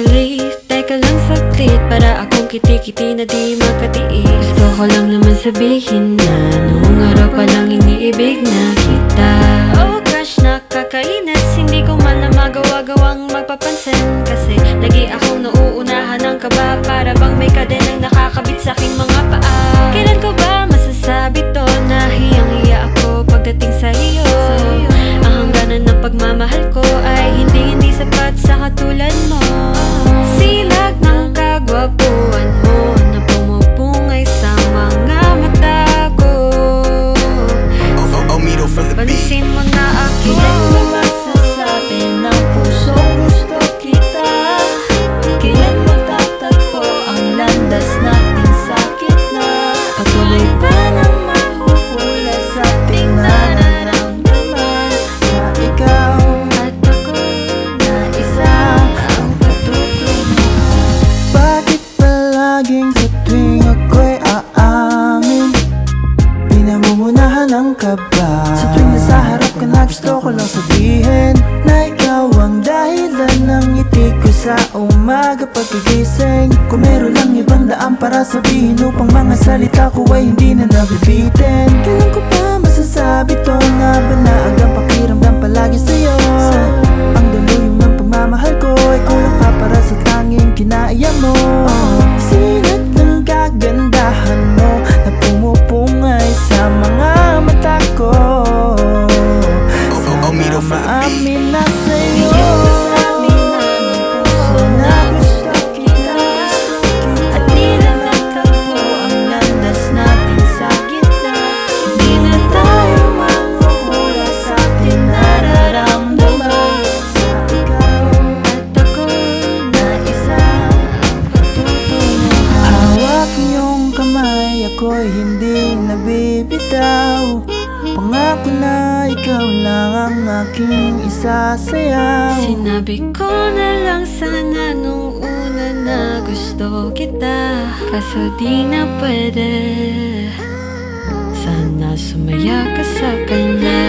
Tagkalis, teka lang saglit Para akong kitikiti na di makatiis Gusto ko lang naman sabihin na Noong araw pa lang iniibig na kita. Oh gosh, nakakainis. Hindi ko man na magawa-gawang magpapansin. Kasi lagi ako na ako na gusto ko lang sabihin Na ikaw ang dahilan ng ngiti ko sa umaga pagkagising. Kung meron lang ibang daan para sabihin upang mga salita ko ay hindi na nabibitin. Kailan ko pa Maamin na sa'yo. Na gusto kita. At di ang landas natin sa gitna. Hindi na tayo sa ating Sa ikaw na isa patutunguhan Hawak niyong kamay ako'y hindi nabibitaw Pangako na ikaw lang ang aking isasayaw Sinabi ko na lang sana nung una na gusto kita. Kaso di na pwede. Sana sumaya ka sa kanya